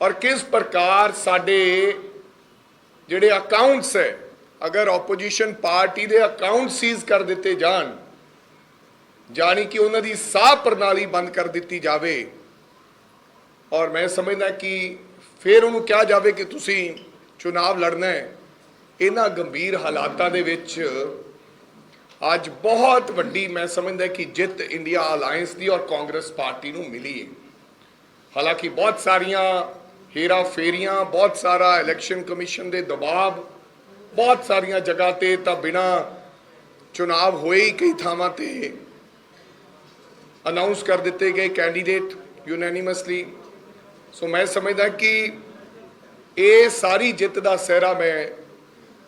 ਔਰ ਕਿਸ ਪ੍ਰਕਾਰ ਸਾਡੇ ਜਿਹੜੇ ਅਕਾਊਂਟਸ ਹੈ, ਅਗਰ ਆਪੋਜੀਸ਼ਨ ਪਾਰਟੀ ਦੇ ਅਕਾਊਂਟ ਸੀਜ਼ ਕਰ ਦਿੱਤੇ ਜਾਣ ਜਾਣੀ ਕਿ ਉਹਨਾਂ ਦੀ ਸਾਹ ਪ੍ਰਣਾਲੀ ਬੰਦ ਕਰ ਦਿੱਤੀ ਜਾਵੇ, ਔਰ ਮੈਂ ਸਮਝਦਾ ਕਿ ਫਿਰ ਉਹਨੂੰ ਕਿਹਾ ਜਾਵੇ ਕਿ ਤੁਸੀਂ ਚੁਣਾਵ ਲੜਨਾ ਹੈ, ਇਹਨਾਂ ਗੰਭੀਰ ਹਾਲਾਤਾਂ ਦੇ ਵਿੱਚ ਅੱਜ ਬਹੁਤ ਵੱਡੀ ਮੈਂ ਸਮਝਦਾ ਕਿ ਜਿੱਤ ਇੰਡੀਆ ਅਲਾਈਅੰਸ ਦੀ ਔਰ ਕਾਂਗਰਸ ਪਾਰਟੀ ਨੂੰ ਮਿਲੀ ਹੈ। ਹਾਲਾਂਕਿ ਬਹੁਤ ਸਾਰੀਆਂ ਹੇਰਾ ਫੇਰੀਆਂ, ਬਹੁਤ ਸਾਰਾ ਇਲੈਕਸ਼ਨ ਕਮਿਸ਼ਨ ਦੇ ਦਬਾਅ, ਬਹੁਤ ਸਾਰੀਆਂ ਜਗ੍ਹਾ ਤੇ ਤਾਂ ਬਿਨਾ ਚੁਣਾਵ ਹੋਏ ਹੀ ਕਈ ਥਾਵਾਂ ਤੇ ਅਨਾਉਂਸ ਕਰ ਦਿੱਤੇ ਗਏ ਕੈਂਡੀਡੇਟ ਯੂਨੈਨਿਮਸਲੀ ਸੋ ਮੈਂ ਸਮਝਦਾ ਕਿ ਇਹ ਸਾਰੀ ਜਿੱਤ ਦਾ ਸਿਹਰਾ ਮੈਂ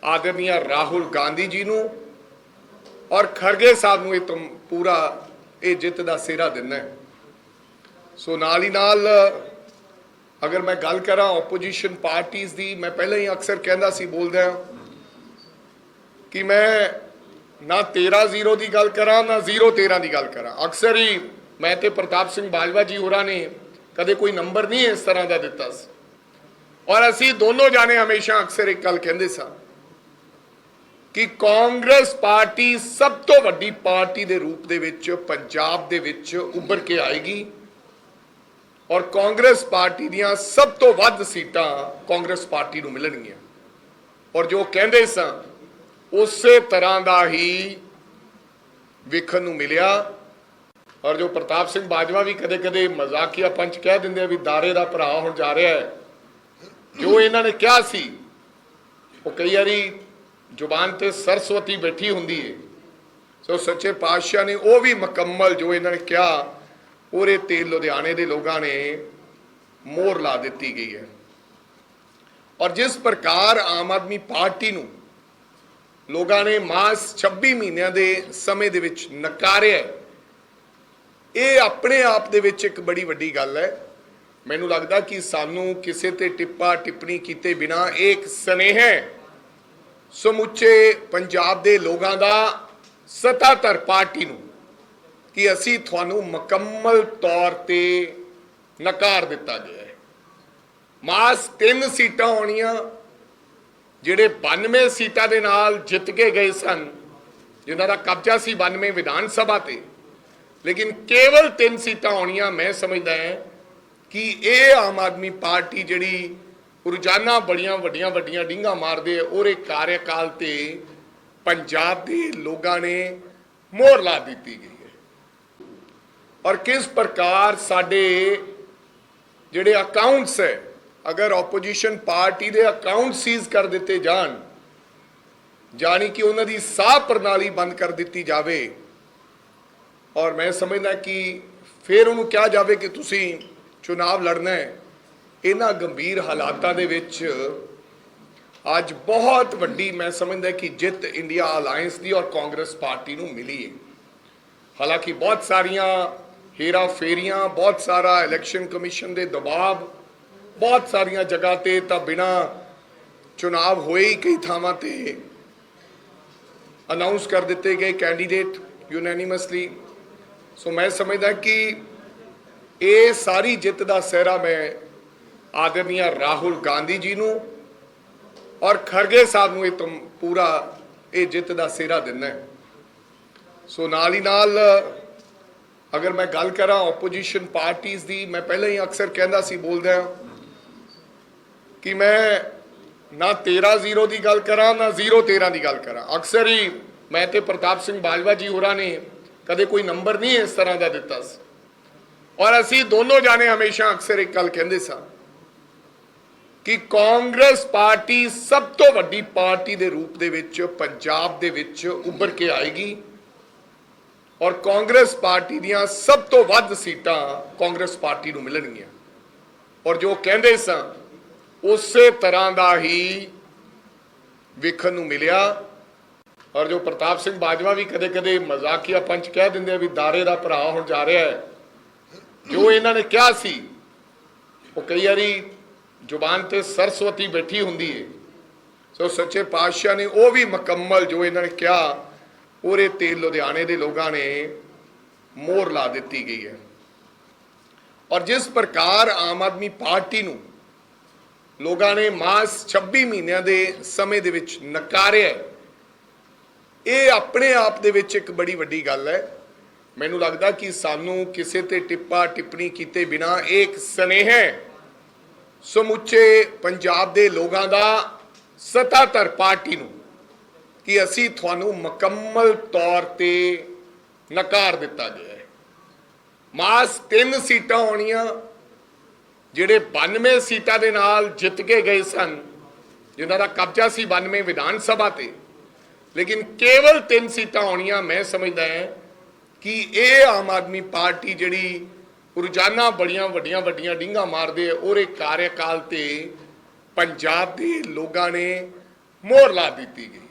ਆਦਰਨੀय ਰਾਹੁਲ ਗਾਂਧੀ ਜੀ ਨੂੰ ਔਰ ਖਰਗੇ ਸਾਹਿਬ ਨੂੰ ਇਹ ਤੁਮ ਪੂਰਾ ਇਹ ਜਿੱਤ ਦਾ ਸਿਹਰਾ ਦਿੰਦਾ। ਸੋ ਨਾਲ ਹੀ ਨਾਲ ਅਗਰ ਮੈਂ ਗੱਲ ਕਰਾਂ ਆਪੋਜੀਸ਼ਨ ਪਾਰਟੀਆਂ ਦੀ, ਮੈਂ ਪਹਿਲਾਂ ਹੀ ਅਕਸਰ ਕਹਿੰਦਾ ਸੀ ਬੋਲਦਾ ਕਿ ਮੈਂ ਨਾ 13 ਜ਼ੀਰੋ ਦੀ ਗੱਲ ਕਰਾਂ, ਨਾ 0 13 ਦੀ ਗੱਲ ਕਰਾਂ। ਅਕਸਰ ਹੀ ਮੈਂ ਤੇ ਪ੍ਰਤਾਪ ਸਿੰਘ ਬਾਜਵਾ ਜੀ ਹੋਰਾਂ ਨੇ ਕਦੇ ਕੋਈ ਨੰਬਰ ਨਹੀਂ ਇਸ ਤਰ੍ਹਾਂ ਦਾ ਦਿੱਤਾ ਸੀ। ਔਰ ਅਸੀਂ ਦੋਨੋਂ ਜਾਣੇ ਹਮੇਸ਼ਾ ਅਕਸਰ ਇੱਕ ਗੱਲ ਕਹਿੰਦੇ ਸਾਂ ਕਿ ਕਾਂਗਰਸ ਪਾਰਟੀ ਸਭ ਤੋਂ ਵੱਡੀ ਪਾਰਟੀ ਦੇ ਰੂਪ ਦੇ ਵਿੱਚ, ਪੰਜਾਬ ਦੇ ਵਿੱਚ ਉੱਭਰ ਕੇ ਆਏਗੀ। ਔਰ ਕਾਂਗਰਸ ਪਾਰਟੀ ਦੀਆਂ ਸਭ ਤੋਂ ਵੱਧ ਸੀਟਾਂ ਕਾਂਗਰਸ ਪਾਰਟੀ ਨੂੰ ਮਿਲਣਗੀਆਂ। ਔਰ ਜੋ ਕਹਿੰਦੇ ਸਾਂ ਉਸੇ ਤਰ੍ਹਾਂ ਦਾ ਹੀ ਵੇਖਣ ਨੂੰ ਮਿਲਿਆ। ਔਰ ਜੋ ਪ੍ਰਤਾਪ ਸਿੰਘ ਬਾਜਵਾ ਵੀ ਕਦੇ-ਕਦੇ ਮਜ਼ਾਕੀਆ ਪੰਚ ਕਹਿ ਦਿੰਦੇ ਆ ਵੀ ਦਾਰੇ ਦਾ ਭਰਾ ਹੁਣ ਜਾ ਰਿਹਾ ਹੈ। ਜੋ ਇਹਨਾਂ ਨੇ ਕਿਹਾ ਸੀ, ਉਹ ਕਈ ਵਾਰੀ ਜ਼ੁਬਾਨ ਤੇ ਸਰਸਵਤੀ ਬੈਠੀ ਹੁੰਦੀ ਹੈ ਸੋ ਸੱਚੇ ਪਾਤਸ਼ਾਹ ਨੇ ਉਹ ਵੀ ਮੁਕੰਮਲ ਜੋ ਇਹਨਾਂ ਨੇ ਕਿਹਾ ਉਹਦੇ ਤੇ ਲੁਧਿਆਣੇ ਦੇ ਲੋਕਾਂ ਨੇ ਮੋਹਰ ਲਾ ਦਿੱਤੀ ਗਈ ਹੈ। ਔਰ ਜਿਸ ਪ੍ਰਕਾਰ ਆਮ ਆਦਮੀ ਪਾਰਟੀ ਨੂੰ ਲੋਕਾਂ ਨੇ ਮਾਸ 26 ਮਹੀਨਿਆਂ ਦੇ ਸਮੇਂ ਦੇ ਵਿੱਚ ਨਕਾਰਿਆ ਇਹ ਆਪਣੇ ਆਪ ਦੇ ਵਿੱਚ ਇੱਕ ਬੜੀ ਵੱਡੀ ਗੱਲ ਹੈ। ਮੈਨੂੰ ਲੱਗਦਾ ਕਿ ਸਾਨੂੰ ਕਿਸੇ ਤੇ ਟਿੱਪਾ ਟਿੱਪਣੀ ਕੀਤੇ ਬਿਨਾ ਇੱਕ ਸਨੇਹ ਹੈ। ਸਮੁੱਚੇ ਪੰਜਾਬ ਦੇ ਲੋਕਾਂ ਦਾ ਸਤਾਧਰ ਪਾਰਟੀ ਨੂੰ ਕਿ ਅਸੀਂ ਤੁਹਾਨੂੰ ਮੁਕੰਮਲ ਤੌਰ ਤੇ ਨਕਾਰ ਦਿੱਤਾ ਗਿਆ ਹੈ। ਮਾਸ ਤਿੰਨ ਸੀਟਾਂ ਹੋਣੀਆਂ, ਜਿਹੜੇ 92 ਸੀਟਾਂ ਦੇ ਨਾਲ ਜਿੱਤ ਕੇ ਗਏ ਸਨ, ਜਿਨ੍ਹਾਂ ਦਾ ਕਬਜ਼ਾ ਸੀ 92 ਵਿਧਾਨ ਸਭਾ ਤੇ, ਲੇਕਿਨ ਕੇਵਲ ਤਿੰਨ ਸੀਟਾਂ ਹੋਣੀਆਂ, ਮੈਂ ਸਮਝਦਾ ਹਾਂ ਕਿ ਇਹ ਆਮ ਆਦਮੀ ਪਾਰਟੀ ਜਿਹੜੀ ਰੋਜ਼ਾਨਾ ਬੜੀਆਂ ਵੱਡੀਆਂ ਵੱਡੀਆਂ ਡਿੰਗਾ ਮਾਰਦੇ ਆ, ਉਹਦੇ ਕਾਰਜਕਾਲ ਤੇ ਪੰਜਾਬ ਦੇ ਲੋਕਾਂ ਨੇ ਮੋਹਰ ਲਾ ਦਿੱਤੀ ਗਈ। ਔਰ ਕਿਸ ਪ੍ਰਕਾਰ ਸਾਡੇ ਜਿਹੜੇ ਅਕਾਊਂਟਸ ਹੈ, ਅਗਰ ਆਪੋਜੀਸ਼ਨ ਪਾਰਟੀ ਦੇ ਅਕਾਊਂਟ ਸੀਜ਼ ਕਰ ਦਿੱਤੇ ਜਾਣ, ਜਾਣੀ ਕਿ ਉਹਨਾਂ ਦੀ ਸਾਹ ਪ੍ਰਣਾਲੀ ਬੰਦ ਕਰ ਦਿੱਤੀ ਜਾਵੇ, ਔਰ ਮੈਂ ਸਮਝਦਾ ਕਿ ਫਿਰ ਉਹਨੂੰ ਕਿਹਾ ਜਾਵੇ ਕਿ ਤੁਸੀਂ ਚੁਣਾਵ ਲੜਨਾ ਹੈ, ਇਹਨਾਂ ਗੰਭੀਰ ਹਾਲਾਤਾਂ ਦੇ ਵਿੱਚ ਅੱਜ ਬਹੁਤ ਵੱਡੀ ਮੈਂ ਸਮਝਦਾ ਕਿ ਜਿੱਤ ਇੰਡੀਆ ਅਲਾਈਅੰਸ ਦੀ ਔਰ ਕਾਂਗਰਸ ਪਾਰਟੀ ਨੂੰ ਮਿਲੀ ਹੈ। ਹਾਲਾਂਕਿ ਬਹੁਤ ਸਾਰੀਆਂ ਹੇਰਾ ਫੇਰੀਆਂ, ਬਹੁਤ ਸਾਰਾ ਇਲੈਕਸ਼ਨ ਕਮਿਸ਼ਨ ਦੇ ਦਬਾਅ, ਬਹੁਤ ਸਾਰੀਆਂ ਜਗ੍ਹਾ ਤੇ ਤਾਂ ਬਿਨਾ ਚੁਣਾਵ ਹੋਏ ਹੀ ਕਈ ਥਾਵਾਂ ਤੇ ਅਨਾਉਂਸ ਕਰ ਦਿੱਤੇ ਗਏ ਕੈਂਡੀਡੇਟ ਯੂਨੈਨਿਮਸਲੀ ਸੋ ਮੈਂ ਸਮਝਦਾ ਕਿ ਇਹ ਸਾਰੀ ਜਿੱਤ ਦਾ ਸਿਹਰਾ ਮੈਂ ਆਦਰਨੀय ਰਾਹੁਲ ਗਾਂਧੀ ਜੀ ਨੂੰ ਔਰ ਖਰਗੇ ਸਾਹਿਬ ਨੂੰ ਇਹ ਤੁਮ ਪੂਰਾ ਇਹ ਜਿੱਤ ਦਾ ਸਿਹਰਾ ਦਿੰਦਾ ਸੋ ਨਾਲ ਹੀ ਨਾਲ ਅਗਰ ਮੈਂ ਗੱਲ ਕਰਾਂ ਆਪੋਜੀਸ਼ਨ ਪਾਰਟੀਆਂ ਦੀ, ਮੈਂ ਪਹਿਲਾਂ ਹੀ ਅਕਸਰ ਕਹਿੰਦਾ ਸੀ ਬੋਲਦਾ ਕਿ ਮੈਂ ਨਾ 13 ਜ਼ੀਰੋ ਦੀ ਗੱਲ ਕਰਾਂ, ਨਾ 0 13 ਦੀ ਗੱਲ ਕਰਾਂ। ਅਕਸਰ ਹੀ ਮੈਂ ਤੇ ਪ੍ਰਤਾਪ ਸਿੰਘ ਬਾਜਵਾ ਜੀ ਹੋਰਾਂ ਨੇ ਕਦੇ ਕੋਈ ਨੰਬਰ ਨਹੀਂ ਇਸ ਤਰ੍ਹਾਂ ਦਾ ਦਿੱਤਾ ਸੀ। ਔਰ ਅਸੀਂ ਦੋਨੋਂ ਜਾਣੇ ਹਮੇਸ਼ਾ ਅਕਸਰ ਇੱਕ ਗੱਲ ਕਹਿੰਦੇ ਸਾਂ ਕਿ ਕਾਂਗਰਸ ਪਾਰਟੀ ਸਭ ਤੋਂ ਵੱਡੀ ਪਾਰਟੀ ਦੇ ਰੂਪ ਦੇ ਵਿੱਚ, ਪੰਜਾਬ ਦੇ ਵਿੱਚ ਉੱਭਰ ਕੇ ਆਏਗੀ। ਔਰ ਕਾਂਗਰਸ ਪਾਰਟੀ ਦੀਆਂ ਸਭ ਤੋਂ ਵੱਧ ਸੀਟਾਂ ਕਾਂਗਰਸ ਪਾਰਟੀ ਨੂੰ ਮਿਲਣਗੀਆਂ। ਔਰ ਜੋ ਕਹਿੰਦੇ ਸਾਂ ਉਸੇ ਤਰ੍ਹਾਂ ਦਾ ਹੀ ਵੇਖਣ ਨੂੰ ਮਿਲਿਆ। ਔਰ ਜੋ ਪ੍ਰਤਾਪ ਸਿੰਘ ਬਾਜਵਾ ਵੀ ਕਦੇ-ਕਦੇ ਮਜ਼ਾਕੀਆ ਪੰਚ ਕਹਿ ਦਿੰਦੇ ਆ ਵੀ ਦਾਰੇ ਦਾ ਭਰਾ ਹੁਣ ਜਾ ਰਿਹਾ ਹੈ। ਜੋ ਇਹਨਾਂ ਨੇ ਕਿਹਾ ਸੀ, ਉਹ ਕਈ ਵਾਰੀ ਜ਼ੁਬਾਨ ਤੇ ਸਰਸਵਤੀ ਬੈਠੀ ਹੁੰਦੀ ਹੈ ਸੋ ਸੱਚੇ ਪਾਤਸ਼ਾਹ ਨੇ ਉਹ ਵੀ ਮੁਕੰਮਲ ਜੋ ਇਹਨਾਂ ਨੇ ਕਿਹਾ ਉਹਦੇ ਤੇ ਲੁਧਿਆਣੇ ਦੇ ਲੋਕਾਂ ਨੇ ਮੋਹਰ ਲਾ ਦਿੱਤੀ ਗਈ ਹੈ। ਔਰ ਜਿਸ ਪ੍ਰਕਾਰ ਆਮ ਆਦਮੀ ਪਾਰਟੀ ਨੂੰ ਲੋਕਾਂ ਨੇ ਮਾਸ 26 ਮਹੀਨਿਆਂ ਦੇ ਸਮੇਂ ਦੇ ਵਿੱਚ ਨਕਾਰਿਆ ਇਹ ਆਪਣੇ ਆਪ ਦੇ ਵਿੱਚ ਇੱਕ ਬੜੀ ਵੱਡੀ ਗੱਲ ਹੈ। ਮੈਨੂੰ ਲੱਗਦਾ ਕਿ ਸਾਨੂੰ ਕਿਸੇ ਤੇ ਟਿੱਪਾ ਟਿੱਪਣੀ ਕੀਤੇ ਬਿਨਾ ਇਹ ਇੱਕ ਸਨੇਹ ਹੈ। ਸਮੁੱਚੇ ਪੰਜਾਬ ਦੇ ਲੋਕਾਂ ਦਾ ਸੱਤਾਧਰ ਪਾਰਟੀ ਨੂੰ ਕਿ ਅਸੀਂ ਤੁਹਾਨੂੰ ਮੁਕੰਮਲ ਤੌਰ ਤੇ ਨਕਾਰ ਦਿੱਤਾ ਗਿਆ ਹੈ। ਮਾਸ ਤਿੰਨ ਸੀਟਾਂ ਹੋਣੀਆਂ, ਜਿਹੜੇ 92 ਸੀਟਾਂ ਦੇ ਨਾਲ ਜਿੱਤ ਕੇ ਗਏ ਸਨ, ਜਿਨ੍ਹਾਂ ਦਾ ਕਬਜ਼ਾ ਸੀ 92 ਵਿਧਾਨ ਸਭਾ ਤੇ। ਲੇਕਿਨ ਕੇਵਲ ਤਿੰਨ ਸੀਟਾਂ ਹੋਣੀਆਂ, ਮੈਂ ਸਮਝਦਾ ਹਾਂ ਕਿ ਇਹ ਆਮ ਆਦਮੀ ਪਾਰਟੀ ਜਿਹੜੀ ਰੋਜ਼ਾਨਾ ਬੜੀਆਂ ਵੱਡੀਆਂ ਵੱਡੀਆਂ ਡਿੰਗਾ ਮਾਰਦੇ ਆ, ਉਹਦੇ ਕਾਰਜਕਾਲ ਤੇ ਪੰਜਾਬ ਦੇ ਲੋਕਾਂ ਨੇ ਮੋਹਰ ਲਾ ਦਿੱਤੀ ਗਈ।